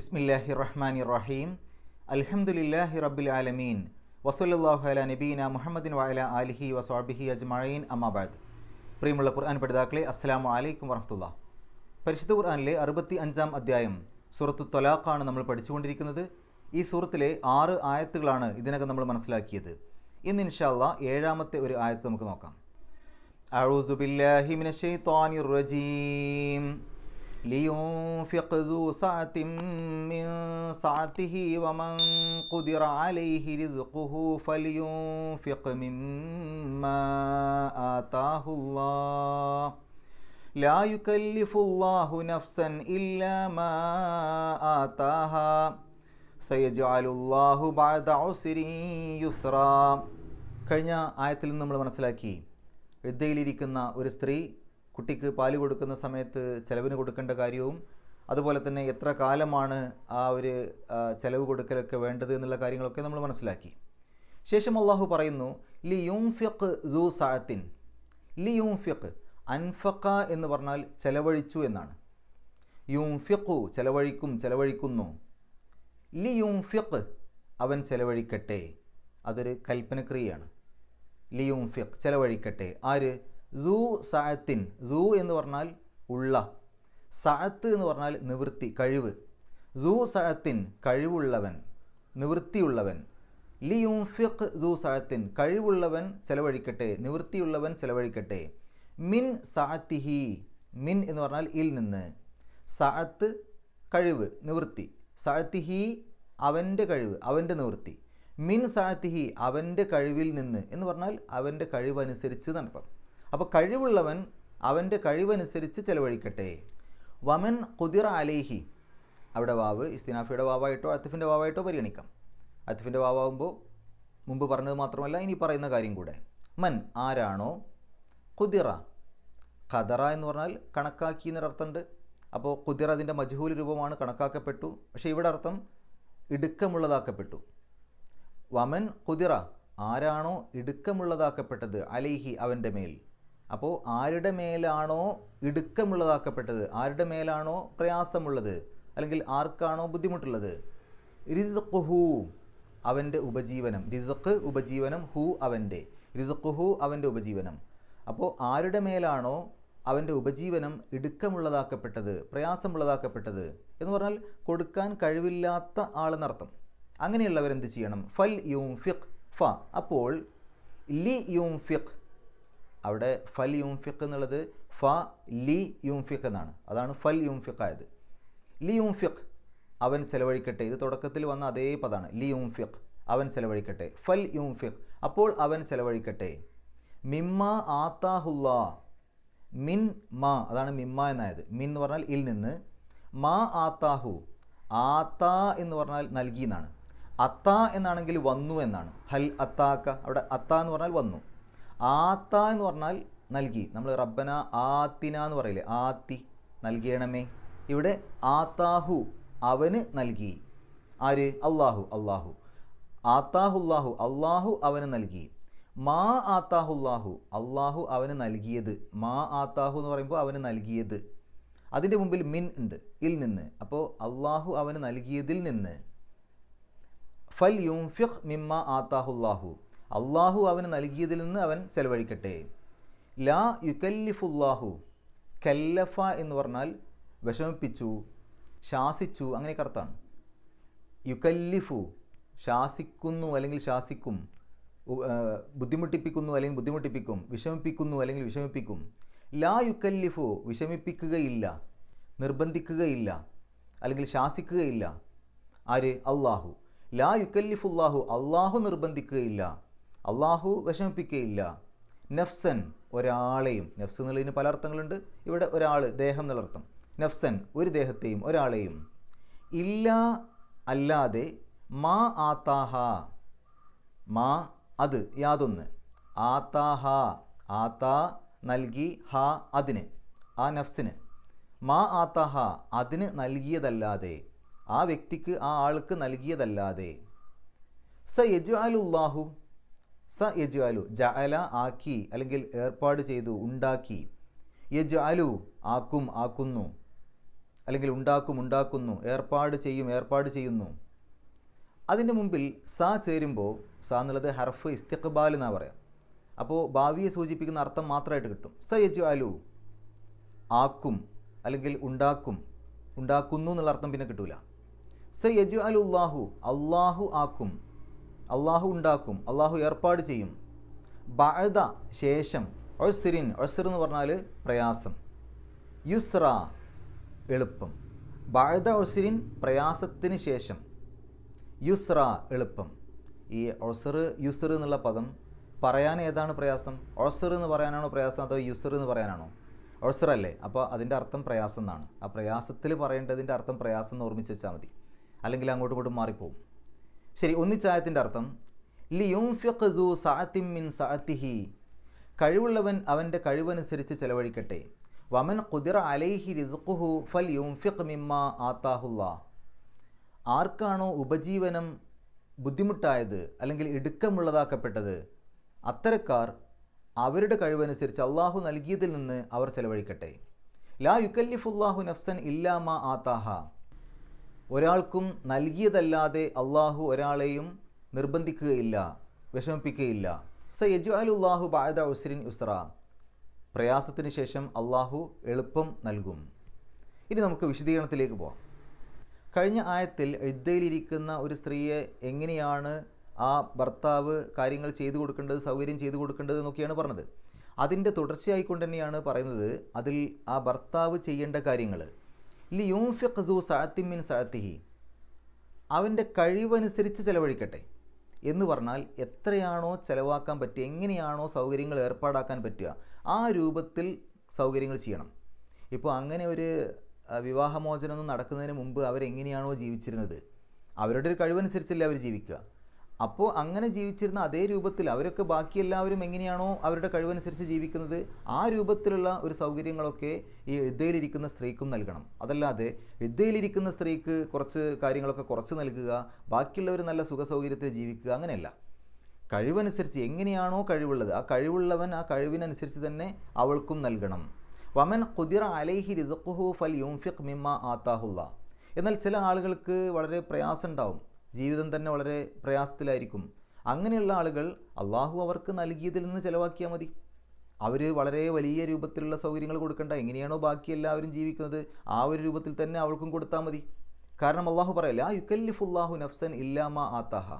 ബിസ്മില്ലാഹി റഹ്മാൻ റഹീം അലഹമുല്ലാഹി റബ്ബിൽ ആലമീൻ. വസൂലല്ലാഹു അല നബീന മുഹമ്മദിൻ വാല അലിഹി വസ്വാബിഹി അജ്മീൻ അമ്മാബാദ് പ്രിയമുള്ള ഖുർആൻ പഠിതാക്കളെ അസ്സാം വലൈക്കും വർഹമുല്ല പരിശുദ്ധ ഖുർആനിലെ അറുപത്തി അഞ്ചാം അധ്യായം സൂറത്ത് തൊലാഖാണ് നമ്മൾ പഠിച്ചുകൊണ്ടിരിക്കുന്നത്. ഈ സൂറത്തിലെ ആറ് ആയത്തുകളാണ് ഇതിനകം നമ്മൾ മനസ്സിലാക്കിയത്. ഇന്ന് ഇൻഷാല്ല ഏഴാമത്തെ ഒരു ആയത്ത് നമുക്ക് നോക്കാം. റജീം. لينفق ذو سعة من سعته ومن قدر عليه رزقه فلينفق مما آتاه الله لا يكلف الله نفسا إلا ما آتاها سيجعل الله بعد عسر يسرا കഴിഞ്ഞ ആയത്തിൽ നിന്ന് നമ്മൾ മനസ്സിലാക്കി വൃദ്ധയിലിരിക്കുന്ന ഒരു സ്ത്രീ കുട്ടിക്ക് പാൽ കൊടുക്കുന്ന സമയത്ത് ചിലവിന് കൊടുക്കേണ്ട കാര്യവും അതുപോലെ തന്നെ എത്ര കാലമാണ് ആ ഒരു ചിലവ് കൊടുക്കലൊക്കെ വേണ്ടത് എന്നുള്ള കാര്യങ്ങളൊക്കെ നമ്മൾ മനസ്സിലാക്കി. ശേഷം അള്ളാഹു പറയുന്നു ലി യുംഫിഖ് ദു സാഴത്തിൻ ലി യുംഫിഖ് അൻഫക്ക എന്ന് പറഞ്ഞാൽ ചെലവഴിച്ചു എന്നാണ്. യൂംഫിഖു ചെലവഴിക്കും ചെലവഴിക്കുന്നു. ലി യുംഫിഖ് അവൻ ചെലവഴിക്കട്ടെ. അതൊരു കൽപ്പനക്രിയയാണ്. ലിയുംഫിഖ് ചെലവഴിക്കട്ടെ. ആര്? ദൂ സാഴത്തിൻ ദൂ എന്ന് പറഞ്ഞാൽ ഉള്ള. സാഴത്ത് എന്ന് പറഞ്ഞാൽ നിവൃത്തി കഴിവ്. ദൂ സാഴത്തിൻ കഴിവുള്ളവൻ നിവൃത്തിയുള്ളവൻ. ലിയുംഫിഖ് ദൂ സാഴത്തിൻ കഴിവുള്ളവൻ ചെലവഴിക്കട്ടെ നിവൃത്തിയുള്ളവൻ ചെലവഴിക്കട്ടെ. മിൻ സാഴത്തിഹി മിൻ എന്ന് പറഞ്ഞാൽ ഇൽ നിന്ന്. സാഴത്ത് കഴിവ് നിവൃത്തി. സാഴത്തിഹി അവന്റെ കഴിവ് അവന്റെ നിവൃത്തി. മിൻ സാഴത്തിഹി അവന്റെ കഴിവിൽ നിന്ന് എന്ന് പറഞ്ഞാൽ അവന്റെ കഴിവനുസരിച്ച് നടത്തം അപ്പോൾ കഴിവുള്ളവൻ അവന്റെ കഴിവനുസരിച്ച് ചെലവഴിക്കട്ടെ. വമൻ കുതിർ അലേഹി. അവിടെ വാവ് ഇസ്തിനാഫിയുടെ വാവായിട്ടോ അത്തിഫിന്റെ വാവായിട്ടോ പരിഗണിക്കാം. അത്തിഫിന്റെ വാവാകുമ്പോൾ മുമ്പ് പറഞ്ഞത് മാത്രമല്ല ഇനി പറയുന്ന കാര്യം കൂടെ. മൻ ആരാണോ? കുതിറ ഖദറ എന്ന് പറഞ്ഞാൽ കണക്കാക്കി എന്നൊരർത്ഥമുണ്ട്. അപ്പോൾ കുതിറ അതിന്റെ മജ്ഹൂൽ രൂപമാണ് കണക്കാക്കപ്പെട്ടു. പക്ഷേ ഇവിടെ അർത്ഥം ഇടുക്കമുള്ളതാക്കപ്പെട്ടു. വമൻ കുതിറ ആരാണോ ഇടുക്കമുള്ളതാക്കപ്പെട്ടത് അലേഹി അവന്റെ മേൽ. അപ്പോൾ ആരുടെ മേലാണോ ഇടുക്കമുള്ളതാക്കപ്പെട്ടത്? ആരുടെ മേലാണോ പ്രയാസമുള്ളത്? അല്ലെങ്കിൽ ആർക്കാണോ ബുദ്ധിമുട്ടുള്ളത്? റിസ്ഖുഹു അവന്റെ ഉപജീവനം. റിസഖ് ഉപജീവനം ഹു അവന്റെ റിസഖുഹു അവന്റെ ഉപജീവനം. അപ്പോൾ ആരുടെ മേലാണോ അവന്റെ ഉപജീവനം ഇടുക്കമുള്ളതാക്കപ്പെട്ടത് പ്രയാസമുള്ളതാക്കപ്പെട്ടത് എന്ന് പറഞ്ഞാൽ കൊടുക്കാൻ കഴിവില്ലാത്ത ആളെന്നർത്ഥം. അങ്ങനെയുള്ളവരെന്ത് ചെയ്യണം? ഫൽ യൂം ഫിഖ് ഫ. അപ്പോൾ ലി യൂം ഫിഖ് അവിടെ ഫൽ യുംഫിഖ് എന്നുള്ളത് ഫ ലി യുംഫിഖ് എന്നാണ്. അതാണ് ഫൽ യുംഫിഖ് ആയത്. ലി യുംഫിഖ് അവൻ ചെലവഴിക്കട്ടെ. ഇത് തുടക്കത്തിൽ വന്ന അതേ പദമാണ് ലി യുംഫിഖ് അവൻ ചെലവഴിക്കട്ടെ. ഫൽ യുംഫിഖ് അപ്പോൾ അവൻ ചെലവഴിക്കട്ടെ. മിമ്മ ആത്താഹുല്ല മിൻ മാ അതാണ് മിമ്മ എന്നായത്. മിൻ എന്ന് പറഞ്ഞാൽ ഇൽ നിന്ന്. മാ ആത്താഹു ആത്താ എന്ന് പറഞ്ഞാൽ നൽകി എന്നാണ്. അത്ത എന്നാണെങ്കിൽ വന്നു എന്നാണ്. ഹൽ അത്താക്ക അവിടെ അത്ത എന്ന് പറഞ്ഞാൽ വന്നു. ആത്ത എന്ന് പറഞ്ഞാൽ നൽകി. നമ്മൾ റബ്ബന ആത്തിന എന്ന് പറയില്ലേ? ആത്തി നൽകിയണമേ ഇവിടെ ആത്താഹു അവന് നൽകി. ആര്? അള്ളാഹു അള്ളാഹു ആത്താഹുല്ലാഹു അള്ളാഹു അവന് നൽകി. മാ ആത്താഹുല്ലാഹു അള്ളാഹു അവന് നൽകിയത്. മാ ആത്താഹു എന്ന് പറയുമ്പോൾ അവന് നൽകിയത്. അതിന്റെ മുമ്പിൽ മിൻ ഉണ്ട് ഇൽ നിന്ന്. അപ്പോൾ അള്ളാഹു അവന് നൽകിയതിൽ നിന്ന്. ഫൽ യുംഫിഖ് മിമ്മ ആത്താഹുല്ലാഹു അള്ളാഹു അവന് നൽകിയതിൽ നിന്ന് അവൻ ചെലവഴിക്കട്ടെ. ലാ യുക്കല്ലിഫുല്ലാഹു കല്ലഫ എന്ന് പറഞ്ഞാൽ വിഷമിപ്പിച്ചു ശാസിച്ചു അങ്ങനെ അർത്ഥമാണ്. യുക്കല്ലിഫു ശാസിക്കുന്നു അല്ലെങ്കിൽ ശാസിക്കും ബുദ്ധിമുട്ടിപ്പിക്കുന്നു അല്ലെങ്കിൽ ബുദ്ധിമുട്ടിപ്പിക്കും വിഷമിപ്പിക്കുന്നു അല്ലെങ്കിൽ വിഷമിപ്പിക്കും. ലാ യുക്കല്ലിഫു വിഷമിപ്പിക്കുകയില്ല നിർബന്ധിക്കുകയില്ല അല്ലെങ്കിൽ ശാസിക്കുകയില്ല. ആര്? അള്ളാഹു. ലാ യുക്കല്ലിഫുല്ലാഹു അള്ളാഹു നിർബന്ധിക്കുകയില്ല. അള്ളാഹു വിഷമിപ്പിക്കുകയില്ല നഫ്സൻ ഒരാളെയും നഫ്സ് എന്നുള്ളതിന് പല അർത്ഥങ്ങളുണ്ട്. ഇവിടെ ഒരാൾ ദേഹം എന്നുള്ളർത്ഥം നഫ്സൻ ഒരു ദേഹത്തെയും ഒരാളെയും. ഇല്ല അല്ലാതെ മാ ആത്താഹ. മാ അത് യാതൊന്ന്. ആത്താഹ ആത്താ നൽകി ഹ അതിന് ആ നഫ്സിന്. മാ ആത്താഹ അതിന് നൽകിയതല്ലാതെ ആ വ്യക്തിക്ക് ആ ആൾക്ക് നൽകിയതല്ലാതെ. സ യജുഅലുല്ലാഹു സ യജുഅലു ജഅല ആക്കി അല്ലെങ്കിൽ ഏർപ്പാട് ചെയ്തു ഉണ്ടാക്കി. യജുഅലു ആക്കും ആക്കുന്നു. അല്ലെങ്കിൽ ഉണ്ടാക്കും ഉണ്ടാക്കുന്നു. ഏർപ്പാട് ചെയ്യും ഏർപ്പാട് ചെയ്യുന്നു. അതിന്റെ മുമ്പിൽ സ ചേരുമ്പോൾ സ എന്നുള്ളത് ഹർഫ് ഇസ്തിഖ്ബാൽ എന്നാണ് പറയാം. അപ്പോൾ ഭാവിയെ സൂചിപ്പിക്കുന്ന അർത്ഥം മാത്രമായിട്ട് കിട്ടും. സ യജു അലു ആക്കും അല്ലെങ്കിൽ ഉണ്ടാക്കും. ഉണ്ടാക്കുന്നു എന്നുള്ള അർത്ഥം പിന്നെ കിട്ടൂല. സ യജു അലുല്ലാഹു അള്ളാഹു ആക്കും. അള്ളാഹു ഉണ്ടാക്കും അള്ളാഹു ഏർപ്പാട് ചെയ്യും. ബഅദ ശേഷം ഒഴ്സിരിൻ ഒസിർ എന്ന് പറഞ്ഞാൽ പ്രയാസം. യുസ്ര എളുപ്പം. ബഅദ ഒഴ്സിരിൻ പ്രയാസത്തിന് ശേഷം. യുസ്ര എളുപ്പം. ഈ ഒസർ യുസർ എന്നുള്ള പദം പറയാൻ ഏതാണ് പ്രയാസം? ഒസർ എന്ന് പറയാനാണോ പ്രയാസം അതോ യുസർ എന്ന് പറയാനാണോ? ഒസർ അല്ലേ? അപ്പോൾ അതിന്റെ അർത്ഥം പ്രയാസം എന്നാണ്. ആ പ്രയാസത്തിൽ പറയേണ്ടതിന്റെ അർത്ഥം പ്രയാസം എന്ന് ഓർമ്മിച്ച് വെച്ചാൽ മതി. അല്ലെങ്കിൽ അങ്ങോട്ടും ഇങ്ങോട്ടും മാറിപ്പോവും. ശരി ഒന്നിച്ചായത്തിന്റെ അർത്ഥം ലിയുംഫിഖു സാത്തിം മിൻ സാത്തിഹി കഴിവുള്ളവൻ അവന്റെ കഴിവനുസരിച്ച് ചെലവഴിക്കട്ടെ. വമൻ കുതിറ അലൈഹി റിസുഖുഹു ഫൽ യുംഫിഖ് മിമ്മ ആത്താഹുല്ലാ. ആർക്കാണോ ഉപജീവനം ബുദ്ധിമുട്ടായത് അല്ലെങ്കിൽ ഇടുക്കമുള്ളതാക്കപ്പെട്ടത് അത്തരക്കാർ അവരുടെ കഴിവനുസരിച്ച് അള്ളാഹു നൽകിയതിൽ നിന്ന് അവർ ചെലവഴിക്കട്ടെ. ലാ യുക്കല്ലിഫുല്ലാഹു നഫ്സൻ ഇല്ലാമ ആത്താഹ. ഒരാൾക്കും നൽകിയതല്ലാതെ അള്ളാഹു ഒരാളെയും നിർബന്ധിക്കുകയില്ല വിഷമിപ്പിക്കുകയില്ല. സ യജു അലുല്ലാഹു ബായദ ഉസ്രിൻ ഉസ്ര. പ്രയാസത്തിന് ശേഷം അള്ളാഹു എളുപ്പം നൽകും. ഇനി നമുക്ക് വിശദീകരണത്തിലേക്ക് പോകാം കഴിഞ്ഞ ആയത്തിൽ എഴുതയിലിരിക്കുന്ന ഒരു സ്ത്രീയെ എങ്ങനെയാണ് ആ ഭർത്താവ് കാര്യങ്ങൾ ചെയ്തു കൊടുക്കേണ്ടത് സൗകര്യം ചെയ്തു കൊടുക്കേണ്ടത് എന്നൊക്കെയാണ് പറഞ്ഞത്. അതിന്റെ തുടർച്ചയായിക്കൊണ്ട് തന്നെയാണ് പറയുന്നത് അതിൽ ആ ഭർത്താവ് ചെയ്യേണ്ട കാര്യങ്ങൾ. ലി യൂംഫിഖ്സു സഅത്തിമിൻ സഅത്തിഹി. അവന്റെ കഴിവനുസരിച്ച് ചിലവഴിക്കട്ടെ. എന്ന് പറഞ്ഞാൽ എത്രയാണോ ചിലവാക്കാൻ പറ്റുക എങ്ങനെയാണോ സൗകര്യങ്ങൾ ഏർപ്പാടാക്കാൻ പറ്റുക ആ രൂപത്തിൽ സൗകര്യങ്ങൾ ചെയ്യണം. ഇപ്പോൾ അങ്ങനെ ഒരു വിവാഹമോചനം വിവാഹമോചനമൊന്നും നടക്കുന്നതിന് മുമ്പ് അവരെങ്ങനെയാണോ ജീവിച്ചിരുന്നത്? അവരുടെ ഒരു കഴിവനുസരിച്ചല്ലേ അവർ ജീവിക്കുക? അപ്പോൾ അങ്ങനെ ജീവിച്ചിരുന്ന അതേ രൂപത്തിൽ അവരൊക്കെ ബാക്കി എല്ലാവരും എങ്ങനെയാണോ അവരുടെ കഴിവനുസരിച്ച് ജീവിക്കുന്നത് ആ രൂപത്തിലുള്ള ഒരു സൗകര്യങ്ങളൊക്കെ ഈ എഴുതയിലിരിക്കുന്ന സ്ത്രീക്കും നൽകണം. അതല്ലാതെ എഴുതയിലിരിക്കുന്ന സ്ത്രീക്ക് കുറച്ച് കാര്യങ്ങളൊക്കെ കുറച്ച് നൽകുക ബാക്കിയുള്ളവർ നല്ല സുഖ സൗകര്യത്തിൽ ജീവിക്കുക അങ്ങനെയല്ല. കഴിവനുസരിച്ച് എങ്ങനെയാണോ കഴിവുള്ളത് ആ കഴിവുള്ളവൻ ആ കഴിവിനനുസരിച്ച് തന്നെ അവൾക്കും നൽകണം. വമൻ കുതിറ അലൈഹി റിസഖുഹു ഫൽ യുംഫിഖ് മിമ്മ ആത്താഹുല്ല എന്നാൽ ചില ആളുകൾക്ക് വളരെ പ്രയാസം ഉണ്ടാവും. ജീവിതം തന്നെ വളരെ പ്രയാസത്തിലായിരിക്കും. അങ്ങനെയുള്ള ആളുകൾ അള്ളാഹു അവർക്ക് നൽകിയതിൽ നിന്ന് ചിലവാക്കിയാൽ മതി. അവർ വളരെ വലിയ രൂപത്തിലുള്ള സൗകര്യങ്ങൾ കൊടുക്കേണ്ട. എങ്ങനെയാണോ ബാക്കി എല്ലാവരും ജീവിക്കുന്നത് ആ ഒരു രൂപത്തിൽ തന്നെ അവൾക്കും കൊടുത്താൽ മതി. കാരണം അള്ളാഹു പറയല്ല യുക്കല്ലിഫുല്ലാഹു നഫ്സൻ ഇല്ലാമ ആത്താഹ.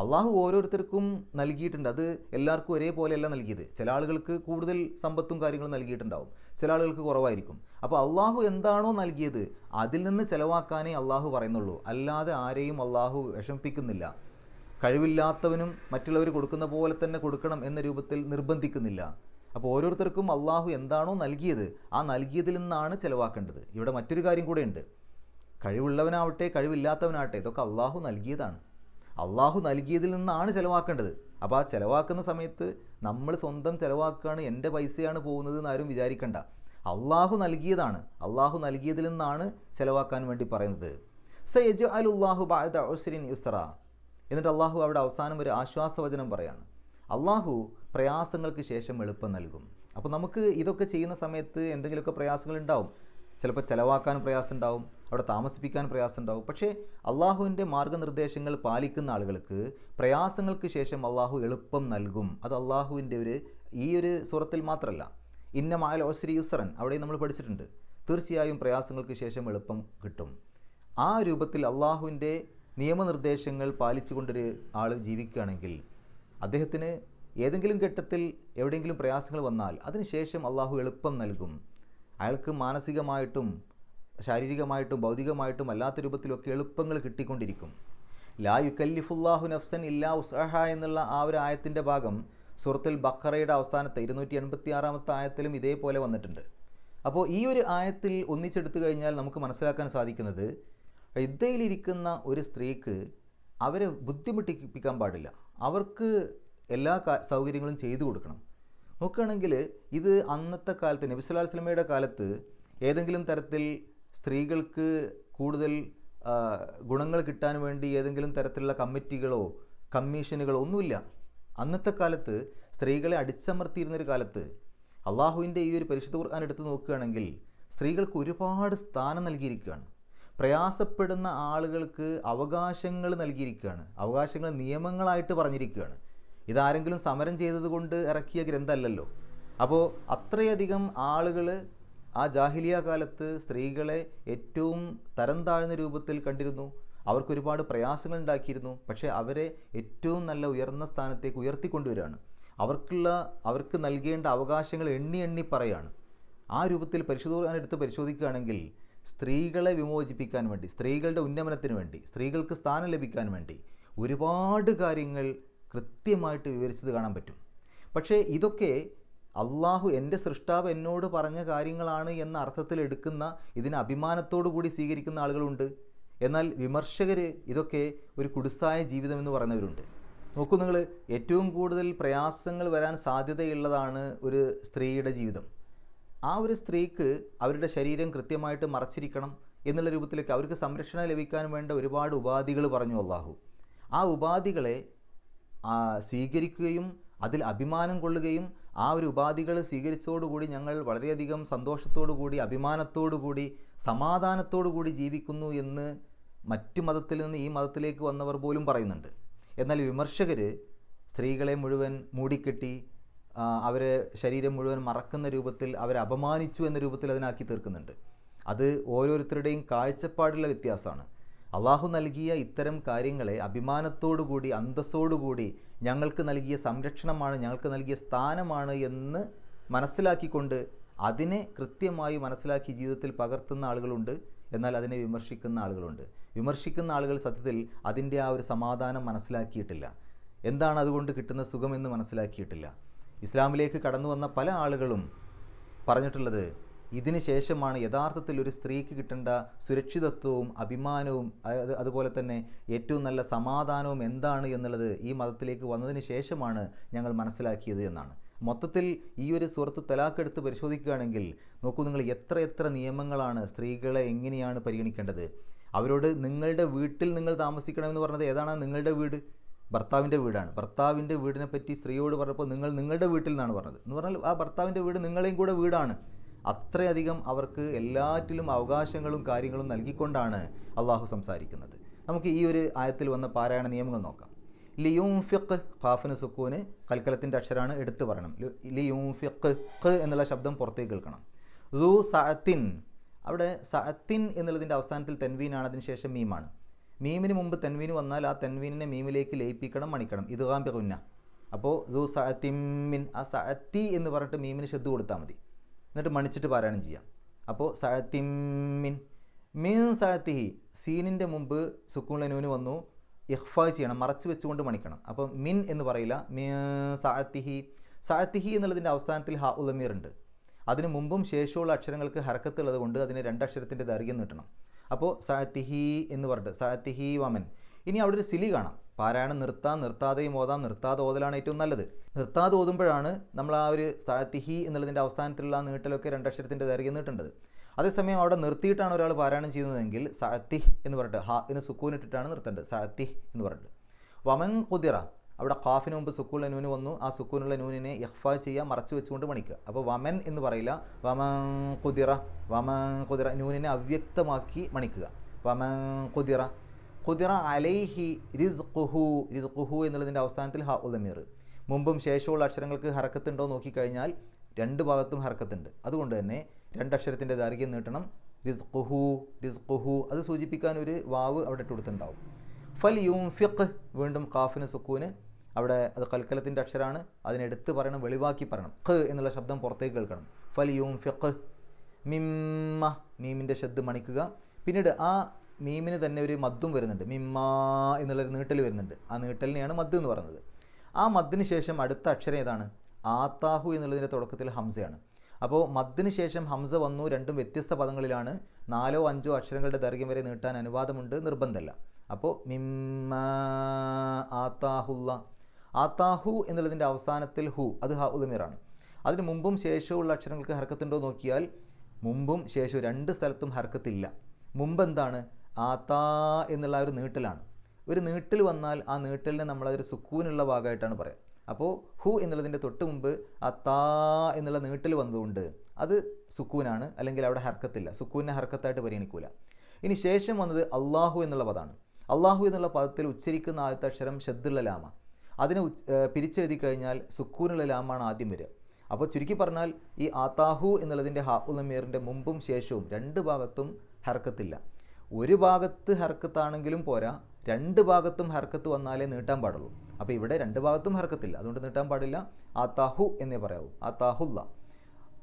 അള്ളാഹു ഓരോരുത്തർക്കും നൽകിയിട്ടുണ്ട്. അത് എല്ലാവർക്കും ഒരേപോലെയല്ല നൽകിയത്. ചില ആളുകൾക്ക് കൂടുതൽ സമ്പത്തും കാര്യങ്ങളും നൽകിയിട്ടുണ്ടാവും. ചില ആളുകൾക്ക് കുറവായിരിക്കും. അപ്പോൾ അള്ളാഹു എന്താണോ നൽകിയത് അതിൽ നിന്ന് ചിലവാക്കാനേ അള്ളാഹു പറയുന്നുള്ളൂ. അല്ലാതെ ആരെയും അള്ളാഹു വിഷമിപ്പിക്കുന്നില്ല. കഴിവില്ലാത്തവനും മറ്റുള്ളവർ കൊടുക്കുന്ന പോലെ തന്നെ കൊടുക്കണം എന്ന രൂപത്തിൽ നിർബന്ധിക്കുന്നില്ല. അപ്പോൾ ഓരോരുത്തർക്കും അള്ളാഹു എന്താണോ നൽകിയത് ആ നൽകിയതിൽ നിന്നാണ് ചിലവാക്കേണ്ടത്. ഇവിടെ മറ്റൊരു കാര്യം കൂടെ ഉണ്ട് കഴിവുള്ളവനാവട്ടെ കഴിവില്ലാത്തവനാവട്ടെ ഇതൊക്കെ അള്ളാഹു നൽകിയതാണ്. അള്ളാഹു നൽകിയതിൽ നിന്നാണ് ചിലവാക്കേണ്ടത്. അപ്പോൾ ആ ചിലവാക്കുന്ന സമയത്ത് നമ്മൾ സ്വന്തം ചിലവാക്കുകയാണ് എന്റെ പൈസയാണ് പോകുന്നത് എന്ന് ആരും വിചാരിക്കണ്ട. അള്ളാഹു നൽകിയതാണ്. അള്ളാഹു നൽകിയതിൽ നിന്നാണ് ചിലവാക്കാൻ വേണ്ടി പറയുന്നത്. സയജ് അലുല്ലാഹു ബാദ ഉസ്രിൻ യുസ്ര. എന്നിട്ട് അള്ളാഹു അവിടെ അവസാനം ഒരു ആശ്വാസവചനം പറയാണ്. അള്ളാഹു പ്രയാസങ്ങൾക്ക് ശേഷം എളുപ്പം നൽകും. അപ്പോൾ നമുക്ക് ഇതൊക്കെ ചെയ്യുന്ന സമയത്ത് എന്തെങ്കിലുമൊക്കെ പ്രയാസങ്ങൾ ഉണ്ടാവും ചിലപ്പോൾ ചിലവാക്കാൻ പ്രയാസം ഉണ്ടാവും അവിടെ താമസിപ്പിക്കാൻ പ്രയാസം ഉണ്ടാവും പക്ഷേ അള്ളാഹുവിന്റെ മാർഗനിർദ്ദേശങ്ങൾ പാലിക്കുന്ന ആളുകൾക്ക് പ്രയാസങ്ങൾക്ക് ശേഷം അള്ളാഹു എളുപ്പം നൽകും. അത് അള്ളാഹുവിന്റെ ഒരു ഈ ഒരു സുറത്തിൽ മാത്രമല്ല. ഇന്ന മായൽ ഓശ്രീ യുസറൻ അവിടെ നമ്മൾ പഠിച്ചിട്ടുണ്ട്. തീർച്ചയായും പ്രയാസങ്ങൾക്ക് ശേഷം എളുപ്പം കിട്ടും. ആ രൂപത്തിൽ അള്ളാഹുവിന്റെ നിയമനിർദ്ദേശങ്ങൾ പാലിച്ചുകൊണ്ടൊരു ആൾ ജീവിക്കുകയാണെങ്കിൽ അദ്ദേഹത്തിന് ഏതെങ്കിലും ഘട്ടത്തിൽ എവിടെയെങ്കിലും പ്രയാസങ്ങൾ വന്നാൽ അതിനുശേഷം അള്ളാഹു എളുപ്പം നൽകും. അയാൾക്ക് മാനസികമായിട്ടും ശാരീരികമായിട്ടും ഭൗതികമായിട്ടും അല്ലാത്ത രൂപത്തിലൊക്കെ എളുപ്പങ്ങൾ കിട്ടിക്കൊണ്ടിരിക്കും. ലാ യുക്കല്ലിഫുല്ലാഹു നഫ്സൻ ഇല്ലാ ഉസ്ഹ എന്നുള്ള ആ ഒരു ആയത്തിന്റെ ഭാഗം സൂറത്തുൽ ബക്കറയുടെ അവസാനത്തെ ഇരുന്നൂറ്റി എൺപത്തി ആറാമത്തെ ആയത്തിലും ഇതേപോലെ വന്നിട്ടുണ്ട്. അപ്പോൾ ഈ ഒരു ആയത്തിൽ ഒന്നിച്ചെടുത്തു കഴിഞ്ഞാൽ നമുക്ക് മനസ്സിലാക്കാൻ സാധിക്കുന്നത് ഇദ്ദയിലിരിക്കുന്ന ഒരു സ്ത്രീക്ക് അവരെ ബുദ്ധിമുട്ടിപ്പിക്കാൻ പാടില്ല. അവർക്ക് എല്ലാ സൗകര്യങ്ങളും ചെയ്തു കൊടുക്കണം. നോക്കുകയാണെങ്കിൽ ഇത് അന്നത്തെ കാലത്ത് നബി സല്ലല്ലാഹു അലൈഹി വസല്ലമയുടെ കാലത്ത് ഏതെങ്കിലും തരത്തിൽ സ്ത്രീകൾക്ക് കൂടുതൽ ഗുണങ്ങൾ കിട്ടാൻ വേണ്ടി ഏതെങ്കിലും തരത്തിലുള്ള കമ്മിറ്റികളോ കമ്മീഷനുകളോ ഒന്നുമില്ല. അന്നത്തെ കാലത്ത് സ്ത്രീകളെ അടിച്ചമർത്തിയിരുന്നൊരു കാലത്ത് അള്ളാഹുവിന്റെ ഈ ഒരു പരിശുദ്ധ ഖുർആൻ എടുത്ത് നോക്കുകയാണെങ്കിൽ സ്ത്രീകൾക്ക് ഒരുപാട് സ്ഥാനം നൽകിയിരിക്കുകയാണ്. പ്രയാസപ്പെടുന്ന ആളുകൾക്ക് അവകാശങ്ങൾ നൽകിയിരിക്കുകയാണ്. അവകാശങ്ങൾ നിയമങ്ങളായിട്ട് പറഞ്ഞിരിക്കുകയാണ്. ഇതാരെങ്കിലും സമരം ചെയ്തതുകൊണ്ട് ഇറക്കിയ ഗ്രന്ഥമല്ലല്ലോ. അപ്പോൾ അത്രയധികം ആളുകൾ ആ ജാഹിലിയ കാലത്ത് സ്ത്രീകളെ ഏറ്റവും തരം താഴ്ന്ന രൂപത്തിൽ കണ്ടിരുന്നു. അവർക്ക് ഒരുപാട് പ്രയാസങ്ങൾ ഉണ്ടാക്കിയിരുന്നു. പക്ഷേ അവരെ ഏറ്റവും നല്ല ഉയർന്ന സ്ഥാനത്തേക്ക് ഉയർത്തിക്കൊണ്ടുവരികയാണ്. അവർക്കുള്ള അവർക്ക് നൽകേണ്ട അവകാശങ്ങൾ എണ്ണി എണ്ണി പറയാണ്. ആ രൂപത്തിൽ പരിശോധന എടുത്ത് പരിശോധിക്കുകയാണെങ്കിൽ സ്ത്രീകളെ വിമോചിപ്പിക്കാൻ വേണ്ടി സ്ത്രീകളുടെ ഉന്നമനത്തിന് വേണ്ടി സ്ത്രീകൾക്ക് സ്ഥാനം ലഭിക്കാൻ വേണ്ടി ഒരുപാട് കാര്യങ്ങൾ കൃത്യമായിട്ട് വിവരിച്ചത് കാണാൻ പറ്റും. പക്ഷേ ഇതൊക്കെ അള്ളാഹു എന്റെ സൃഷ്ടാവ് എന്നോട് പറഞ്ഞ കാര്യങ്ങളാണ് എന്ന അർത്ഥത്തിൽ എടുക്കുന്ന ഇതിനെ അഭിമാനത്തോടു കൂടി സ്വീകരിക്കുന്ന ആളുകളുണ്ട്. എന്നാൽ വിമർശകർ ഇതൊക്കെ ഒരു കുടുസായ ജീവിതം എന്ന് പറയുന്നവരുണ്ട്. നോക്കൂ നിങ്ങൾ ഏറ്റവും കൂടുതൽ പ്രയാസങ്ങൾ വരാൻ സാധ്യതയുള്ളതാണ് ഒരു സ്ത്രീയുടെ ജീവിതം. ആ ഒരു സ്ത്രീക്ക് അവരുടെ ശരീരം കൃത്യമായിട്ട് മറച്ചിരിക്കണം എന്നുള്ള രൂപത്തിലേക്ക് അവർക്ക് സംരക്ഷണം ലഭിക്കാൻ വേണ്ട ഒരുപാട് ഉപാധികൾ പറഞ്ഞു അള്ളാഹു ആ ഉപാധികളെ സ്വീകരിക്കുകയും അതിൽ അഭിമാനം കൊള്ളുകയും ആ ഒരു ഉപാധികൾ സ്വീകരിച്ചതോടുകൂടി ഞങ്ങൾ വളരെയധികം സന്തോഷത്തോടു കൂടി അഭിമാനത്തോടു കൂടി സമാധാനത്തോടു കൂടി ജീവിക്കുന്നു എന്ന് മറ്റു മതത്തിൽ നിന്ന് ഈ മതത്തിലേക്ക് വന്നവർ പോലും പറയുന്നുണ്ട്. എന്നാൽ വിമർശകർ സ്ത്രീകളെ മുഴുവൻ മൂടിക്കെട്ടി അവരെ ശരീരം മുഴുവൻ മറക്കുന്ന രൂപത്തിൽ അവരെ അപമാനിച്ചു എന്ന രൂപത്തിൽ അതിനാക്കി തീർക്കുന്നുണ്ട്. അത് ഓരോരുത്തരുടെയും കാഴ്ചപ്പാടുള്ള വ്യത്യാസമാണ്. അള്ളാഹു നൽകിയ ഇത്തരം കാര്യങ്ങളെ അഭിമാനത്തോടുകൂടി അന്തസ്സോടുകൂടി ഞങ്ങൾക്ക് നൽകിയ സംരക്ഷണമാണ് ഞങ്ങൾക്ക് നൽകിയ സ്ഥാനമാണ് എന്ന് മനസ്സിലാക്കിക്കൊണ്ട് അതിനെ കൃത്യമായി മനസ്സിലാക്കി ജീവിതത്തിൽ പകർത്തുന്ന ആളുകളുണ്ട്. എന്നാൽ അതിനെ വിമർശിക്കുന്ന ആളുകളുണ്ട്. വിമർശിക്കുന്ന ആളുകൾ സത്യത്തിൽ അതിന്റെ ആ ഒരു സമാധാനം മനസ്സിലാക്കിയിട്ടില്ല. എന്താണ് അതുകൊണ്ട് കിട്ടുന്ന സുഖമെന്ന് മനസ്സിലാക്കിയിട്ടില്ല. ഇസ്ലാമിലേക്ക് കടന്നു വന്ന പല ആളുകളും പറഞ്ഞിട്ടുള്ളത് ഇതിന് ശേഷമാണ് യഥാർത്ഥത്തിൽ ഒരു സ്ത്രീക്ക് കിട്ടേണ്ട സുരക്ഷിതത്വവും അഭിമാനവും അതുപോലെ തന്നെ ഏറ്റവും നല്ല സമാധാനവും എന്താണ് എന്നുള്ളത് ഈ മതത്തിലേക്ക് വന്നതിന് ശേഷമാണ് ഞങ്ങൾ മനസ്സിലാക്കിയത് എന്നാണ്. മൊത്തത്തിൽ ഈ ഒരു സുഹൃത്ത് തലാക്കെടുത്ത് പരിശോധിക്കുകയാണെങ്കിൽ നോക്കൂ നിങ്ങൾ എത്ര എത്ര നിയമങ്ങളാണ് സ്ത്രീകളെ എങ്ങനെയാണ് പരിഗണിക്കേണ്ടത്? അവരോട് നിങ്ങളുടെ വീട്ടിൽ നിങ്ങൾ താമസിക്കണമെന്ന് പറഞ്ഞത് ഏതാണ്? നിങ്ങളുടെ വീട്. ഭർത്താവിന്റെ വീടാണ്. ഭർത്താവിന്റെ വീടിനെ പറ്റി സ്ത്രീയോട് പറഞ്ഞപ്പോൾ നിങ്ങൾ നിങ്ങളുടെ വീട്ടിൽ നിന്നാണ് പറഞ്ഞത്. എന്ന് പറഞ്ഞാൽ ആ ഭർത്താവിന്റെ വീട് നിങ്ങളെയും കൂടെ വീടാണ്. അത്രയധികം അവർക്ക് എല്ലാറ്റിലും അവകാശങ്ങളും കാര്യങ്ങളും നൽകിക്കൊണ്ടാണ് അള്ളാഹു സംസാരിക്കുന്നത്. നമുക്ക് ഈ ഒരു ആയത്തിൽ വന്ന പാരായണ നിയമങ്ങൾ നോക്കാം. ലിയൂം ഫിഖ് ഖാഫിന് സുക്കൂന് കൽക്കലത്തിന്റെ അക്ഷരമാണ് എടുത്തു പറയണം. ലിയൂം ഫിഖ് ഖ് എന്നുള്ള ശബ്ദം പുറത്തേക്ക് കേൾക്കണം. റു സഅത്തിൻ അവിടെ സഅത്തിൻ എന്നുള്ളതിന്റെ അവസാനത്തിൽ തെൻവീനാണ് അതിന് ശേഷം മീമാണ്. മീമിന് മുമ്പ് തെൻവീന് വന്നാൽ ആ തെൻവീനിനെ മീമിലേക്ക് ലയിപ്പിക്കണം മണിക്കണം. ഇത് കാമ്പി കുന്ന അപ്പോൾ റു സഅത്തിമ്മിൻ ആ സഅത്തി എന്ന് പറഞ്ഞിട്ട് മീമിന് ശ്രദ്ധ കൊടുത്താൽ മതി. എന്നിട്ട് മണിച്ചിട്ട് പാരായണം ചെയ്യാം. അപ്പോൾ സഴത്തിമ്മിൻ മീൻ സഅത്തിഹി സീനിന്റെ മുമ്പ് സുക്കൂണിനൂന് വന്നു ഇഹ്ഫാ ചെയ്യണം മറച്ച് വെച്ചുകൊണ്ട് മണിക്കണം. അപ്പോൾ മിൻ എന്ന് പറയില്ല മീ സാഴത്തിഹി. സാഴത്തിഹി എന്നുള്ളതിന്റെ അവസാനത്തിൽ ഹ ഉലമീർ ഉണ്ട് അതിന് മുമ്പും ശേഷമുള്ള അക്ഷരങ്ങൾക്ക് ഹരക്കത്തുള്ളത് കൊണ്ട് അതിന് രണ്ടക്ഷരത്തിന്റെ ദൈർഘ്യം നീട്ടണം. അപ്പോൾ സാഴത്തിഹി എന്ന് പറഞ്ഞിട്ട് സാഴത്തിഹി വമൻ ഇനി അവിടെ ഒരു സിലി കാണാം. പാരായണം നിർത്താം നിർത്താതെയും ഓതാം നിർത്താതെ ഓതലാണ് ഏറ്റവും നല്ലത്. നിർത്താതെ ഓതുമ്പോഴാണ് നമ്മൾ ആ ഒരു സാഴത്തിഹി എന്നുള്ളതിന്റെ അവസാനത്തിലുള്ള ആ നീട്ടലൊക്കെ രണ്ടക്ഷരത്തിന്റെ ദൈർഘ്യം നീട്ടേണ്ടത്. അതേസമയം അവിടെ നിർത്തിയിട്ടാണ് ഒരാൾ പാരായണം ചെയ്യുന്നതെങ്കിൽ സഴത്തി എന്ന് പറഞ്ഞിട്ട് ഹാ സുക്കൂൻ ഇട്ടിട്ടാണ് നിർത്തേണ്ടത്. സഴത്തി എന്ന് പറഞ്ഞിട്ട്. വമൻ കുതിറ അവിടെ ഖാഫിന് മുമ്പ് സുക്കൂനുള്ള നൂന് വന്നു. ആ സുക്കൂനുള്ള നൂനിനെ യഹ്ഫ ചെയ്യുക മറച്ചു വെച്ചുകൊണ്ട് മണിക്കുക അപ്പോൾ വമൻ എന്ന് പറയില്ല. വമൻ കുതിറ വമൻ കുതിറ നൂനിനെ അവ്യക്തമാക്കി മണിക്കുക. വമൻ കുതിറ കുതിറ അലൈഹി റിസ്ഖുഹു റിസ്ഖുഹു എന്നുള്ളതിന്റെ അവസാനത്തിൽ ഹ ഉദമീർ. മുമ്പും ശേഷമുള്ള അക്ഷരങ്ങൾക്ക് ഹറക്കത്തുണ്ടോ നോക്കിക്കഴിഞ്ഞാൽ രണ്ട് ഭാഗത്തും ഹർക്കത്തുണ്ട് അതുകൊണ്ട് തന്നെ രണ്ടക്ഷരത്തിന്റെ ദൈർഘ്യം നീട്ടണം. റിസ്ഖുഹു റിസ്ഖുഹു അത് സൂചിപ്പിക്കാൻ ഒരു വാവ് അവിടെ ഇട്ട് കൊടുത്തിട്ടുണ്ടാവും. ഫൽ യൂം ഫിഖ് വീണ്ടും കാഫിന് സുക്കൂന് അവിടെ അത് കൽക്കലത്തിന്റെ അക്ഷരമാണ് അതിനെടുത്ത് പറയണം വെളിവാക്കി പറയണം. ഖ് എന്നുള്ള ശബ്ദം പുറത്തേക്ക് കേൾക്കണം. ഫൽ യൂം ഫിഖ് മിമ്മ മീമിന്റെ ശബ്ദം മണിക്കുക. പിന്നീട് ആ മീമിന് തന്നെ ഒരു മദ്ദും വരുന്നുണ്ട്. മിമ്മ എന്നുള്ളൊരു നീട്ടൽ വരുന്നുണ്ട്. ആ നീട്ടലിനെയാണ് മദ് എന്ന് പറയുന്നത്. ആ മദ്ദിന് ശേഷം അടുത്ത അക്ഷരം ഏതാണ്? ആത്താഹു എന്നുള്ളതിന്റെ തുടക്കത്തിൽ ഹംസയാണ്. അപ്പോൾ മദ്ദിന് ശേഷം ഹംസ വന്നു രണ്ടും വ്യത്യസ്ത പദങ്ങളിലാണ്. നാലോ അഞ്ചോ അക്ഷരങ്ങളുടെ ദൈർഘ്യം വരെ നീട്ടാൻ അനുവാദമുണ്ട് നിർബന്ധമല്ല. അപ്പോൾ മിമ്മ ആത്താഹുല്ല. ആത്താഹു എന്നുള്ളതിന്റെ അവസാനത്തിൽ ഹു അത് ഹ ഉദമീറാണ് അതിന് മുമ്പും ശേഷവുമുള്ള അക്ഷരങ്ങൾക്ക് ഹർക്കത്തുണ്ടോ നോക്കിയാൽ മുമ്പും ശേഷവും രണ്ട് സ്ഥലത്തും ഹർക്കത്തില്ല. മുമ്പ് എന്താണ് ആത്താ എന്നുള്ള ഒരു നീട്ടിലാണ്. ഒരു നീട്ടിൽ വന്നാൽ ആ നീട്ടലിനെ നമ്മളതൊരു സുക്കൂനുള്ള ഭാഗമായിട്ടാണ് പറയാം. അപ്പോൾ ഹു എന്നുള്ളതിന്റെ തൊട്ട് മുമ്പ് ആ താ എന്നുള്ള നീട്ടിൽ വന്നതുകൊണ്ട് അത് സുക്കൂനാണ് അല്ലെങ്കിൽ അവിടെ ഹർക്കത്തില്ല. സുക്കൂനെ ഹർക്കത്തായിട്ട് പരിഗണിക്കൂല. ഇനി ശേഷം വന്നത് അള്ളാഹു എന്നുള്ള പദമാണ് അള്ളാഹു എന്നുള്ള പദത്തിൽ ഉച്ചരിക്കുന്ന ആദ്യത്തെ അക്ഷരം ഷദ്ദുള്ള ലാമ. അതിനെ പിരിച്ചെഴുതി കഴിഞ്ഞാൽ സുക്കൂനുള്ള ലാമാണ് ആദ്യം വരിക. അപ്പോൾ ചുരുക്കി പറഞ്ഞാൽ ഈ ആത്താഹു എന്നുള്ളതിന്റെ ഹാ ഉലമീറിന്റെ മുമ്പും ശേഷവും രണ്ട് ഭാഗത്തും ഹർക്കത്തില്ല. ഒരു ഭാഗത്ത് ഹർക്കത്താണെങ്കിലും പോരാ രണ്ട് ഭാഗത്തും ഹർക്കത്ത് വന്നാലേ നീട്ടാൻ പാടുള്ളൂ. അപ്പോൾ ഇവിടെ രണ്ട് ഭാഗത്തും ഹർക്കത്തില്ല. അതുകൊണ്ട് നീട്ടാൻ പാടില്ല. ആത്താഹു എന്നേ പറയാവൂ. ആത്താഹുല്ല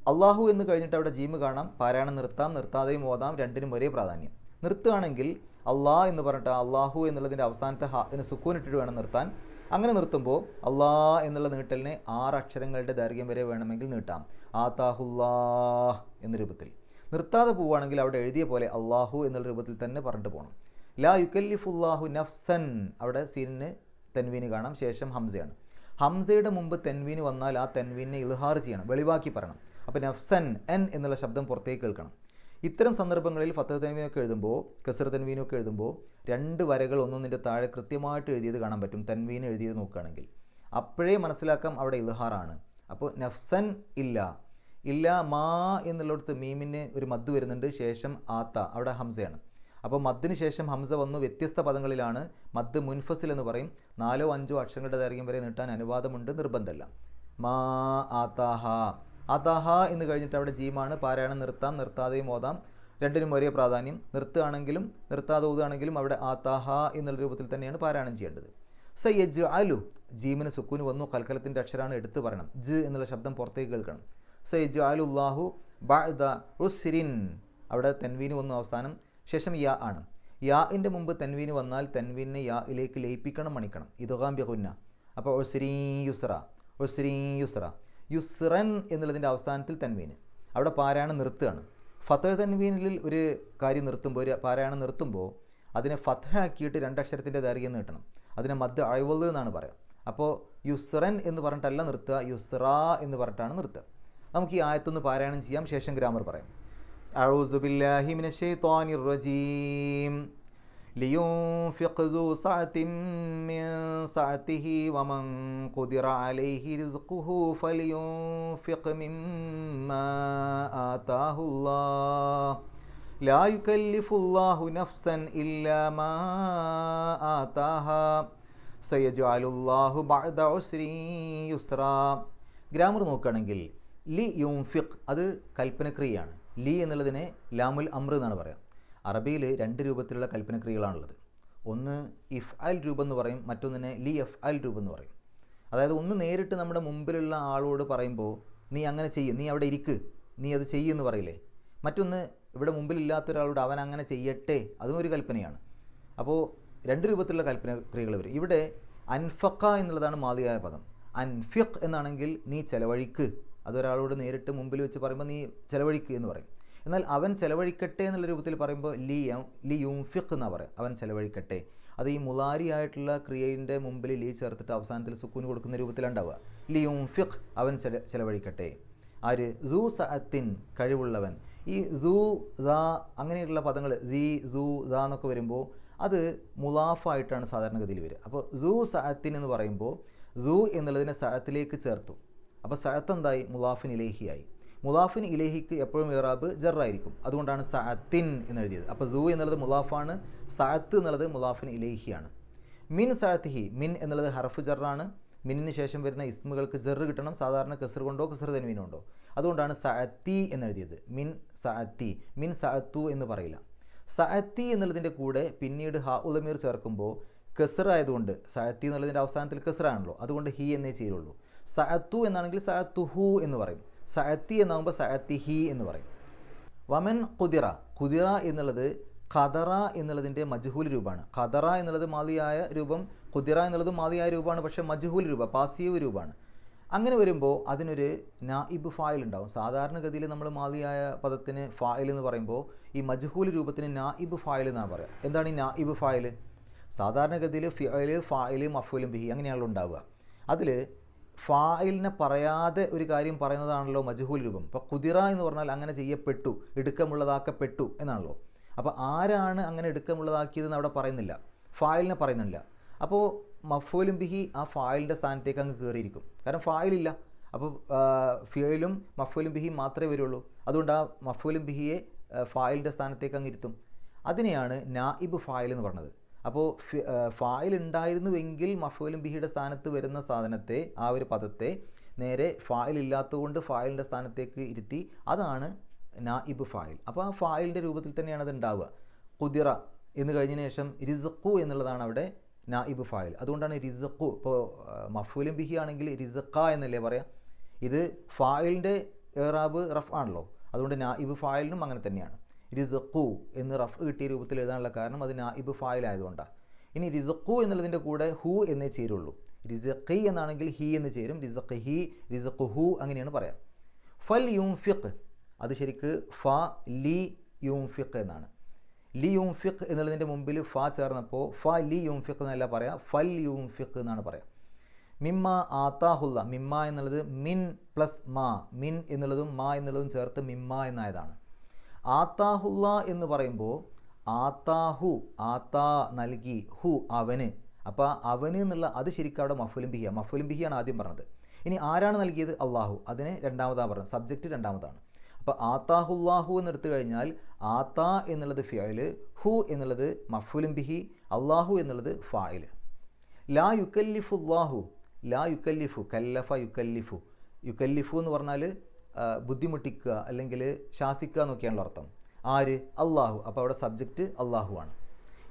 അള്ളാഹു എന്ന് കഴിഞ്ഞിട്ട് അവിടെ ജീമ് കാണാം. പാരായണം നിർത്താം. നിർത്താതെയും ഓതാം. രണ്ടിനും ഒരേ പ്രാധാന്യം. നിർത്തുകയാണെങ്കിൽ അള്ളാഹ് എന്ന് പറഞ്ഞിട്ട് അള്ളാഹു എന്നുള്ളതിന്റെ അവസാനത്തെ ഹാന് സുക്കൂനിട്ടിട്ട് വേണം നിർത്താൻ. അങ്ങനെ നിർത്തുമ്പോൾ അള്ളാ എന്നുള്ള നീട്ടലിനെ ആറ് അക്ഷരങ്ങളുടെ ദൈർഘ്യം വരെ വേണമെങ്കിൽ നീട്ടാം. ആതാഹുല്ലാ എന്ന രൂപത്തിൽ. നിർത്താതെ പോവുകയാണെങ്കിൽ അവിടെ എഴുതിയ പോലെ അള്ളാഹു എന്നുള്ള രൂപത്തിൽ തന്നെ പറഞ്ഞിട്ട് പോകണം ലാ യുക്കല്ലിഫുല്ലാഹു നഫ്സൻ. അവിടെ സീനിന് തെൻവീന് കാണാം. ശേഷം ഹംസയാണ്. ഹംസയുടെ മുമ്പ് തെൻവീന് വന്നാൽ ആ തെൻവീനെ ഇൽഹാർ ചെയ്യണം. വെളിവാക്കി പറയണം. അപ്പോൾ നഫ്സൻ എൻ എന്നുള്ള ശബ്ദം പുറത്തേക്ക് കേൾക്കണം. ഇത്തരം സന്ദർഭങ്ങളിൽ ഫത്തഹ് തൻവീനൊക്കെ എഴുതുമ്പോൾ കസർ തൻവീനൊക്കെ എഴുതുമ്പോൾ രണ്ട് വരകൾ ഒന്നൊന്നിന്റെ താഴെ കൃത്യമായിട്ട് എഴുതിയത് കാണാൻ പറ്റും. തൻവീൻ എഴുതിയത് നോക്കുകയാണെങ്കിൽ. അപ്പോഴേ മനസ്സിലാക്കാം അവിടെ ഇൽഹാറാണ്. അപ്പോൾ നഫ്സൻ ഇല്ല. ഇല്ല മാ എന്നുള്ളിടത്ത് മീമിന് ഒരു മദ് വരുന്നുണ്ട്. ശേഷം ആത്ത അവിടെ ഹംസയാണ്. അപ്പോൾ മദ്ദിന് ശേഷം ഹംസ വന്നു വ്യത്യസ്ത പദങ്ങളിലാണ്. മദ് മുൻഫസിൽ എന്ന് പറയും. നാലോ അഞ്ചോ അക്ഷരങ്ങളുടെ ദൈർഘ്യം വരെ നീട്ടാൻ അനുവാദമുണ്ട് നിർബന്ധമല്ല. മാ ആതാഹ അതാഹ എന്ന് കഴിഞ്ഞിട്ട് അവിടെ ജീമാണ്. പാരായണം നിർത്താം നിർത്താതെയും ഓതാം. രണ്ടിനും ഒരേ പ്രാധാന്യം. നിർത്തുകയാണെങ്കിലും നിർത്താതെ ഓതുകയാണെങ്കിലും അവിടെ ആതാഹ എന്നുള്ള രൂപത്തിൽ തന്നെയാണ് പാരായണം ചെയ്യേണ്ടത്. സയ്യജ് അലു ജീമിന് സുക്കൂന് വന്നു. കൽക്കലത്തിന്റെ അക്ഷരമാണ് എടുത്തു പറയണം. ജ് എന്നുള്ള ശബ്ദം പുറത്തേക്ക് കേൾക്കണം. സയ്യജ് അലുല്ലാഹു ബഅദ അവിടെ തെൻവീന് വന്നു അവസാനം. ശേഷം യാ ആണ്. യാഇന്റെ മുമ്പ് തെൻവീന് വന്നാൽ തെൻവീനെ യായിലേക്ക് ലയിപ്പിക്കണം മണിക്കണം. ഇതുകാംബ്യ കുന്ന അപ്പോൾ ഒസ്രീ യുസ്ര ഒസ്രീ യുസ്ര. യുസ്റൻ എന്നുള്ളതിന്റെ അവസാനത്തിൽ തെൻവീന്. അവിടെ പാരായണം നിർത്തുകയാണ്. ഫത്തഹ തെൻവീനിൽ ഒരു കാര്യം നിർത്തുമ്പോൾ ഒരു പാരായണം നിർത്തുമ്പോൾ അതിനെ ഫത്തഹാക്കിയിട്ട് രണ്ടക്ഷരത്തിന്റെ ദൈർഘ്യം നീട്ടണം. അതിനെ മദ് അഴിവൽ എന്നാണ് പറയുക അപ്പോൾ യുസ്റൻ എന്ന് പറഞ്ഞിട്ടല്ല നിർത്തുക യുസ്ര എന്ന് പറഞ്ഞിട്ടാണ് നിർത്തുക. നമുക്ക് ഈ ആയത്തൊന്ന് പാരായണം ചെയ്യാം ശേഷം ഗ്രാമർ പറയാം أعوذ بالله من الشيطان الرجيم لينفق ذو سعة من سعته ومن قدر عليه رزقه فلينفق مما آتاه الله لا يكلف الله نفسا إلا ما آتاها سيجعل الله بعد عسر يسرا ഗ്രാമർ നോക്കുകയാണെങ്കിൽ ലി യുംഫിഖ് അത് കൽപ്പനക്രിയയാണ്. ലി എന്നുള്ളതിനെ ലാമുൽ അമ്ര എന്നാണ് പറയുക അറബിയിൽ രണ്ട് രൂപത്തിലുള്ള കൽപ്പനക്രിയകളാണുള്ളത്. ഒന്ന് ഇഫ് അൽ രൂപം എന്ന് പറയും മറ്റൊന്നിനെ ലി എഫ് അൽ രൂപം എന്ന് പറയും. അതായത് ഒന്ന് നേരിട്ട് നമ്മുടെ മുമ്പിലുള്ള ആളോട് പറയുമ്പോൾ നീ അങ്ങനെ ചെയ്യും നീ അവിടെ ഇരിക്ക് നീ അത് ചെയ്യുമെന്ന് പറയില്ലേ? മറ്റൊന്ന് ഇവിടെ മുമ്പിലില്ലാത്ത ഒരാളോട് അവൻ അങ്ങനെ ചെയ്യട്ടെ അതും ഒരു കൽപ്പനയാണ്. അപ്പോൾ രണ്ട് രൂപത്തിലുള്ള കൽപ്പന ക്രിയകൾ വരും. ഇവിടെ അൻഫക്ക എന്നുള്ളതാണ് മാതിയായ പദം അൻഫിഖ് എന്നാണെങ്കിൽ നീ ചെലവഴിക്ക് അതൊരാളോട് നേരിട്ട് മുമ്പിൽ വെച്ച് പറയുമ്പോൾ നീ ചെലവഴിക്കുക എന്ന് പറയും. എന്നാൽ അവൻ ചെലവഴിക്കട്ടെ എന്നുള്ള രൂപത്തിൽ പറയുമ്പോൾ ലി ലി യുംഫിഖ് എന്നാണ് പറയുക അവൻ ചെലവഴിക്കട്ടെ. അത് ഈ മുലാരിയായിട്ടുള്ള ക്രിയയുടെ മുമ്പിൽ ലീ ചേർത്തിട്ട് അവസാനത്തിൽ സുക്കൂന് കൊടുക്കുന്ന രൂപത്തിലുണ്ടാവുക ലി യുംഫിഖ് അവൻ ചെല ചെലവഴിക്കട്ടെ. ആര്? സൂ സഅത്തിൻ കഴിവുള്ളവൻ. ഈ സൂ ദാ അങ്ങനെയുള്ള പദങ്ങൾ ദി സൂ ദാ എന്നൊക്കെ വരുമ്പോൾ അത് മുലാഫായിട്ടാണ് സാധാരണഗതിയിൽ വരിക. അപ്പോൾ സൂ സഅത്തിൻ എന്ന് പറയുമ്പോൾ സൂ എന്നുള്ളതിനെ സഅത്തിലേക്ക് ചേർത്തു. അപ്പോൾ സഅത്ത് എന്തായി? മുലാഫിൻ ഇലേഹിയായി മുലാഫിൻ ഇലേഹിക്ക് എപ്പോഴും ഇറാബ് ജറായിരിക്കും. അതുകൊണ്ടാണ് സഅത്തിൻ എന്ന് എഴുതിയത് അപ്പോൾ ദു എന്നുള്ളത് മുലാഫാണ് സഅത്ത് എന്നുള്ളത് മുലാഫിൻ ഇലേഹിയാണ് മിൻ സഅത്തിഹി മിൻ എന്നുള്ളത് ഹർഫ് ജറാണ്. മിന്നിന് ശേഷം വരുന്ന ഇസ്മുകൾക്ക് ജെറ് കിട്ടണം. സാധാരണ കസർ കൊണ്ടോ കസർ തൻവീനുണ്ടോ അതുകൊണ്ടാണ് സഅത്തി എന്നെഴുതിയത്. മിൻ സഅത്തി മിൻ സഅത്തു എന്ന് പറയില്ല. സഅത്തി എന്നുള്ളതിന്റെ കൂടെ പിന്നീട് ഹ ഉലമീർ ചേർക്കുമ്പോൾ കസർ ആയതുകൊണ്ട് സഅത്തി എന്നുള്ളതിന്റെ അവസാനത്തിൽ കെസറാണല്ലോ. അതുകൊണ്ട് ഹി എന്നേ ചെയ്യുള്ളൂ. സഅത്തു എന്നാണെങ്കിൽ സഅത്തുഹു എന്ന് പറയും. സഅത്തി എന്നാകുമ്പോൾ സഅത്തിഹി എന്ന് പറയും. വമൻ കുതിറ കുതിറ എന്നുള്ളത് ഖദറ എന്നുള്ളതിന്റെ മജ്ഹൂൽ രൂപമാണ്. ഖദറ എന്നുള്ളത് മാളിയായ രൂപം കുതിറ എന്നുള്ളത് മാളിയായ രൂപമാണ് പക്ഷേ മജ്ഹൂൽ രൂപ പാസീവ് രൂപമാണ്. അങ്ങനെ വരുമ്പോൾ അതിനൊരു നായിബ് ഫായിൽ ഉണ്ടാവും. സാധാരണഗതിയിൽ നമ്മൾ മാളിയായ പദത്തിന് ഫായിൽ എന്ന് പറയുമ്പോൾ ഈ മജ്ഹൂൽ രൂപത്തിന് നായിബ് ഫായിൽ എന്നാണ് പറയുക. എന്താണ് ഈ നായിബ് ഫായിൽ? സാധാരണഗതിയിൽ ഫിയൽ ഫായിൽ മഫൂലും ബിഹി അങ്ങനെയാണല്ലോ ഉണ്ടാവുക. അതിൽ ഫായിലിനെ പറയാതെ ഒരു കാര്യം പറയുന്നതാണല്ലോ മജ്ഹൂൽ രൂപം. അപ്പോൾ കുതിറ എന്ന് പറഞ്ഞാൽ അങ്ങനെ ചെയ്യപ്പെട്ടു എടുക്കമുള്ളതാക്കപ്പെട്ടു എന്നാണല്ലോ. അപ്പോൾ ആരാണ് അങ്ങനെ എടുക്കമുള്ളതാക്കിയതെന്ന് അവിടെ പറയുന്നില്ല. ഫായിലിനെ പറയുന്നില്ല. അപ്പോൾ മഫൂലും ബിഹി ആ ഫായിലിന്റെ സ്ഥാനത്തേക്ക് അങ്ങ് കയറിയിരിക്കും. കാരണം ഫായിലില്ല. അപ്പോൾ ഫിയലും മഫൂലും ബിഹിയും മാത്രമേ വരുള്ളൂ. അതുകൊണ്ട് ആ മഫൂലും ബിഹിയെ ഫായിലിന്റെ സ്ഥാനത്തേക്ക് അങ്ങ് ഇരുത്തും. അതിനെയാണ് നായിബ് ഫായിൽ എന്ന് പറഞ്ഞത്. അപ്പോൾ ഫായിൽ ഉണ്ടായിരുന്നുവെങ്കിൽ മഫൂലും ബിഹിയുടെ സ്ഥാനത്ത് വരുന്ന സാധനത്തെ ആ ഒരു പദത്തെ നേരെ ഫായിൽ ഇല്ലാത്തതുകൊണ്ട് ഫായിലിന്റെ സ്ഥാനത്തേക്ക് ഇരുത്തി അതാണ് നായിബ് ഫായിൽ. അപ്പോൾ ആ ഫായിലിന്റെ രൂപത്തിൽ തന്നെയാണ് അത് ഉണ്ടാവുക. കുതിറ എന്ന് കഴിഞ്ഞതിന് ശേഷം റിസക്കു എന്നുള്ളതാണ് അവിടെ നായിബ് ഫായിൽ. അതുകൊണ്ടാണ് റിസക്കു ഇപ്പോൾ മഫൂലും ബിഹി ആണെങ്കിൽ റിസക്ക എന്നല്ലേ പറയാം? ഇത് ഫായിലിന്റെ ഏറാബ് റഫ് ആണല്ലോ അതുകൊണ്ട് നായിബ് ഫായിലിനും അങ്ങനെ തന്നെയാണ്. റിസക്കു എന്ന് റഫ് കിട്ടിയ രൂപത്തിൽ എഴുതാനുള്ള കാരണം അത് നായിബ് ഫായിൽ ആയതുകൊണ്ടാണ്. ഇനി റിസഖു എന്നുള്ളതിന്റെ കൂടെ ഹു എന്നേ ചേരുള്ളൂ. റിസഖി എന്നാണെങ്കിൽ ഹി എന്ന് ചേരും. റിസഖ് ഹി റിസഖ് ഹു അങ്ങനെയാണ് പറയാം. ഫൽ യുംഫിഖ് അത് ശരിക്ക് ഫ ലി യും ഫിഖ് എന്നാണ്. ലി യും ഫിഖ് എന്നുള്ളതിന്റെ മുമ്പിൽ ഫ ചേർന്നപ്പോൾ ഫ ലി യും ഫിഖ് എന്നല്ല പറയാം ഫൽ യും ഫിഖ് എന്നാണ് പറയാം. മിമ്മ ആത്താഹുല്ല മിമ്മ എന്നുള്ളത് മിൻ പ്ലസ് മാ മിൻ എന്നുള്ളതും മാ എന്നുള്ളതും ചേർത്ത് മിമ്മ എന്നായതാണ്. ആത്താഹുല്ല എന്ന് പറയുമ്പോൾ ആത്താഹു ആത്താ നൽകി ഹു അവന്. അപ്പോൾ അവന് എന്നുള്ള അത് ശരിക്കും അവിടെ മഫുലും ബിഹിയ മഫുലും ബിഹിയാണ് ആദ്യം പറഞ്ഞത്. ഇനി ആരാണ് നൽകിയത്? അള്ളാഹു അതിന് രണ്ടാമതാണ് പറഞ്ഞത്. സബ്ജക്റ്റ് രണ്ടാമതാണ്. അപ്പോൾ ആത്താഹുല്ലാഹു എന്നെടുത്തു കഴിഞ്ഞാൽ ആത്താ എന്നുള്ളത് ഫിയൽ ഹു എന്നുള്ളത് മഫുലും ബിഹി അള്ളാഹു എന്നുള്ളത് ഫായിൽ ലാ യുക്കല്ലിഫുല്ലാഹു. ലാ യുക്കല്ലിഫു. കല്ലഫ യുക്കല്ലിഫു. യുക്കല്ലിഫു എന്ന് പറഞ്ഞാൽ ബുദ്ധിമുട്ടിക്കുക അല്ലെങ്കിൽ ശാസിക്കുക എന്നൊക്കെയാണല്ലോ അർത്ഥം. ആര്? അള്ളാഹു. അപ്പോൾ അവിടെ സബ്ജക്റ്റ് അള്ളാഹു ആണ്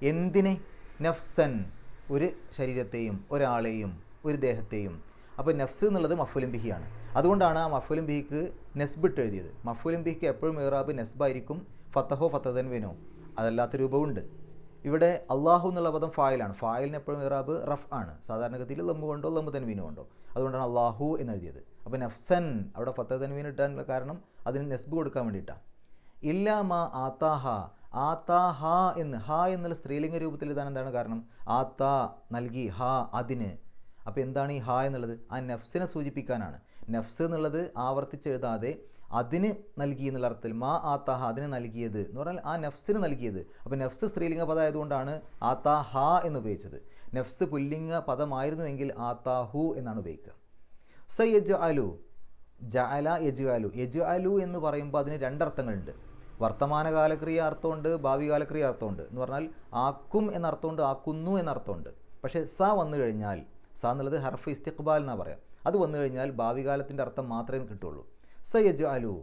എന്തിനെ? നഫ്സൻ ഒരു ശരീരത്തെയും ഒരാളെയും ഒരു ദേഹത്തെയും. അപ്പോൾ നഫ്സ് എന്നുള്ളത് മഫുലും ബിഹിയാണ് അതുകൊണ്ടാണ് ആ മഫുലും ബിഹിക്ക് നെസ്ബിട്ട് എഴുതിയത് മഫുലും ബിഹിക്ക് എപ്പോഴും ഇറാബ് നെസ്ബായിരിക്കും. ഫത്തഹോ ഫത്തദൻ വിനോ. അതല്ലാത്ത രൂപമുണ്ട് ഇവിടെ അള്ളാഹു എന്നുള്ള പദം ഫായിലാണ്. ഫായിലിന് എപ്പോഴും ഇറാബ് റഫ് ആണ്. സാധാരണഗതിയിൽ ലംബ് കൊണ്ടോ ലംബ് തൻവീനും കൊണ്ടോ. അതുകൊണ്ടാണ് അള്ളാഹു എന്ന് എഴുതിയത് അപ്പോൾ നഫ്സൻ അവിടെ ഫത്ത തൻവീൻ ഇട്ടാനുള്ള കാരണം അതിന് നെസ്ബ് കൊടുക്കാൻ വേണ്ടിയിട്ടാണ്. ഇല്ല മാ ആത്താഹ. ഹാ എന്ന് ഹ എന്നുള്ള സ്ത്രീലിംഗ രൂപത്തിൽ ഇതാണ് എന്താണ് കാരണം? ആത്താ നൽകി ഹാ അതിന്. അപ്പോൾ എന്താണ് ഈ ഹ എന്നുള്ളത്? ആ നഫ്സിനെ സൂചിപ്പിക്കാനാണ്. നഫ്സ് എന്നുള്ളത് ആവർത്തിച്ചെഴുതാതെ അതിന് നൽകി എന്നുള്ള അർത്ഥത്തിൽ മാ ആത്താഹ അതിന് നൽകിയത് എന്ന് പറഞ്ഞാൽ ആ നഫ്സിന് നൽകിയത്. അപ്പോൾ നഫ്സ് സ്ത്രീലിംഗ പദമായതുകൊണ്ടാണ് ആത്താഹ എന്ന് ഉപയോഗിച്ചത്. നഫ്സ് പുല്ലിംഗ പദമായിരുന്നുവെങ്കിൽ ആത്താഹു എന്നാണ് ഉപയോഗിക്കുക. സ യജ് അലു ജഅല യജു അലു യജു അലു എന്ന് പറയുമ്പോൾ അതിന് രണ്ടർത്ഥങ്ങളുണ്ട്. വർത്തമാനകാലക്രിയ അർത്ഥമുണ്ട് ഭാവി കാലക്രിയ അർത്ഥമുണ്ട്. എന്ന് പറഞ്ഞാൽ ആക്കും എന്നർത്ഥമുണ്ട് ആക്കുന്നു എന്നർത്ഥമുണ്ട് പക്ഷേ സ വന്നു കഴിഞ്ഞാൽ സ എന്നുള്ളത് ഹർഫ് ഇസ്തിഖ്ബാൽ എന്നാണ് പറയാം. അത് വന്നു കഴിഞ്ഞാൽ ഭാവി കാലത്തിന്റെ അർത്ഥം മാത്രമേ കിട്ടുള്ളൂ. സ യജ് അലു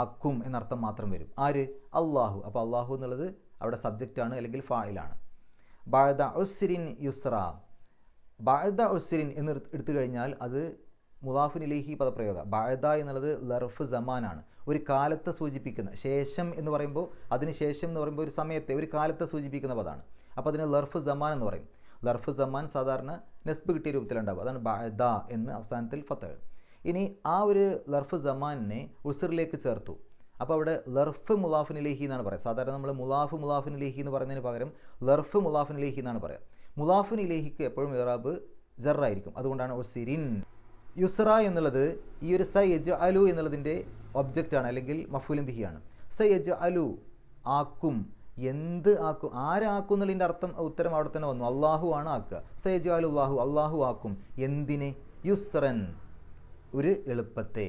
ആക്കും എന്നർത്ഥം മാത്രം വരും. ആര്? അള്ളാഹു അപ്പോൾ അള്ളാഹു എന്നുള്ളത് അവിടെ സബ്ജക്റ്റാണ് അല്ലെങ്കിൽ ഫായിലാണ് ബാഴ്ദ ഉസ്രിൻ യുസ്ര ബാഴ്ദ ഉസ്രിൻ എന്ന് എടുത്തു കഴിഞ്ഞാൽ അത് മുദാഫുനിലേഹി പദപ്രയോഗ. ബാഴ്ദ എന്നുള്ളത് ലർഫ് ജമാനാണ് ഒരു കാലത്തെ സൂചിപ്പിക്കുന്ന ശേഷം എന്ന് പറയുമ്പോൾ അതിന് ശേഷം എന്ന് പറയുമ്പോൾ ഒരു സമയത്തെ ഒരു കാലത്തെ സൂചിപ്പിക്കുന്ന പദമാണ്. അപ്പോൾ അതിന് ലർഫ് ജമാൻ എന്ന് പറയും. ലർഫ് ജമാൻ സാധാരണ നെസ്ബ് കിട്ടിയ രൂപത്തിലുണ്ടാവും. അതാണ് ബാഴ്ദ എന്ന് അവസാനത്തിൽ ഫത്തഹ് ഇനി ആ ഒരു ലർഫ് ജമാനിനെ ഉസറിലേക്ക് ചേർത്തു. അപ്പോൾ അവിടെ ലർഫ് മുലാഫിനിലേഹി എന്നാണ് പറയുക. സാധാരണ നമ്മൾ മുലാഫ് മുലാഫിനിലേഹി എന്ന് പറയുന്നതിന് പകരം ലർഫ് മുലാഫിനിലേഹി എന്നാണ് പറയുക. മുലാഫിനിലേഹിക്ക് എപ്പോഴും ഇറാബ് ജറായിരിക്കും. അതുകൊണ്ടാണ് ഒസിരിൻ യുസറ എന്നുള്ളത് ഈ ഒരു സ യജ് അലു എന്നുള്ളതിന്റെ ഒബ്ജക്റ്റാണ് അല്ലെങ്കിൽ മഫൂലും ബിഹിയാണ്. സ യജ് അലു ആക്കും. എന്ത് ആക്കും? ആരാക്കും എന്നുള്ളതിന്റെ അർത്ഥം ഉത്തരം അവിടെ തന്നെ വന്നു. അള്ളാഹു ആണ് ആക്കുക. സ യജ് അലു അള്ളാഹു അള്ളാഹു ആക്കും. എന്തിനെ? യുസ്രൻ ഒരു എളുപ്പത്തെ.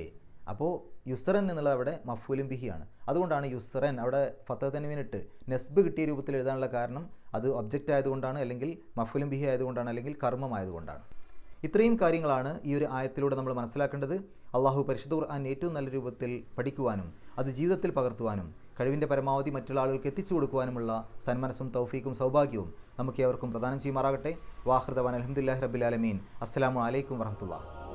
അപ്പോൾ യുസ്റൻ എന്നുള്ളത് അവിടെ മഫൂലും ബിഹിയാണ്. അതുകൊണ്ടാണ് യുസ്റൻ അവിടെ ഫത്തതനുവിനിട്ട് നെസ്ബ് കിട്ടിയ രൂപത്തിൽ എഴുതാനുള്ള കാരണം അത് ഒബ്ജക്റ്റ് ആയതുകൊണ്ടാണ് അല്ലെങ്കിൽ മഫൂലും ബിഹി ആയതുകൊണ്ടാണ് അല്ലെങ്കിൽ കർമ്മമായതുകൊണ്ടാണ് ഇത്രയും കാര്യങ്ങളാണ് ഈ ഒരു ആയത്തിലൂടെ നമ്മൾ മനസ്സിലാക്കേണ്ടത്. അള്ളാഹു പരിശുദ്ധ ഖുർആൻ ഏറ്റവും നല്ല രൂപത്തിൽ പഠിക്കുവാനും അത് ജീവിതത്തിൽ പകർത്തുവാനും കഴിവിന്റെ പരമാവധി മറ്റുള്ള ആളുകൾക്ക് എത്തിച്ചു കൊടുക്കുവാനുമുള്ള സന്മനസ്സും തൗഫീക്കും സൗഭാഗ്യവും നമുക്ക് ഏവർക്കും പ്രദാനം ചെയ്യുമാറാകട്ടെ. വാഹൃദവാൻ അലഹമുല്ലാഹി റബിലാലമീൻ അസ്സാം വലൈക്കും വറഹമുല്ല